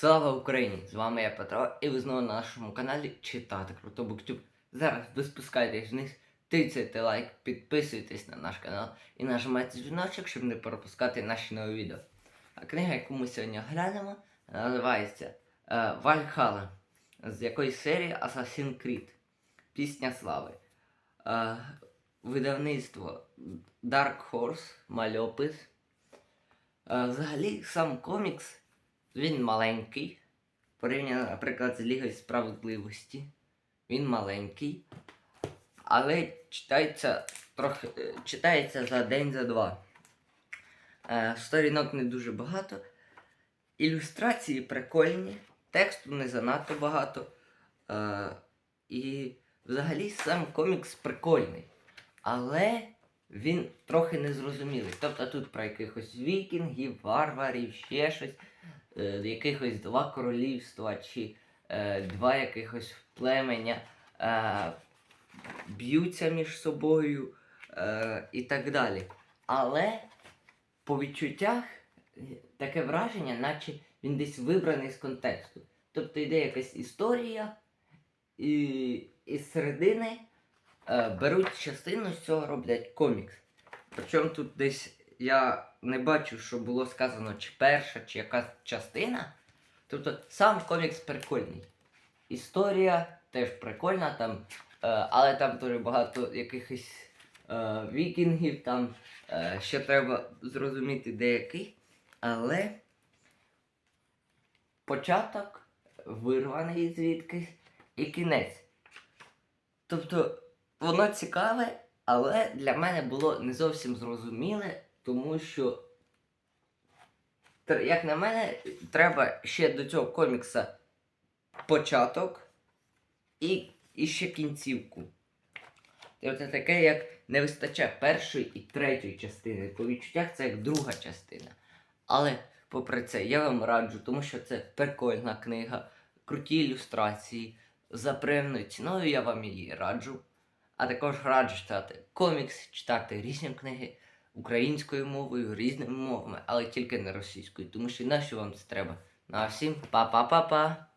Слава Україні! З вами я Петро, і ви знову на нашому каналі Читати Круто Буктюб. Зараз ви спускайтесь вниз, тицяйте лайк, підписуйтесь на наш канал і нажимайте дзвіночок, щоб не пропускати наші нові відео. А книга, яку ми сьогодні глянемо, називається е, Вальхала з якоїсь серії Assassin's Creed. Пісня слави. Е, видавництво Dark Horse, мальопис. Е, Взагалі, сам комікс він маленький. Порівняно, наприклад, з Лігою справедливості. Він маленький. Але читається трохи. е, читається за день за два. Е, Сторінок не дуже багато. Ілюстрації прикольні, тексту не занадто багато. Е, і взагалі сам комікс прикольний. Але він трохи незрозумілий. Тобто тут про якихось вікінгів, варварів, ще щось, якихось два королівства чи е, два якихось племеня е, б'ються між собою е, і так далі. Але по відчуттях е, таке враження, наче він десь вибраний з контексту. Тобто йде якась історія, і із середини е, беруть частину з цього роблять комікс. Причому тут десь я не бачу, що було сказано чи перша, чи якась частина. Тобто сам комікс прикольний. Історія теж прикольна, там, е, але там дуже багато якихось е, вікінгів, там е, ще треба зрозуміти деякий. Але початок вирваний звідкись і кінець. Тобто воно цікаве, але для мене було не зовсім зрозуміле, тому що, як на мене, треба ще до цього комікса початок і, і ще кінцівку. Тобто таке, як не вистачає першої і третьої частини. По відчуттях це як друга частина. Але попри це, я вам раджу, тому що це прикольна книга, круті ілюстрації. За приємною ціною я вам її раджу. А також раджу читати комікс, читати різні книги українською мовою, різними мовами, але тільки не російською, тому що нащо вам це треба? Ну а всім па-па-па-па!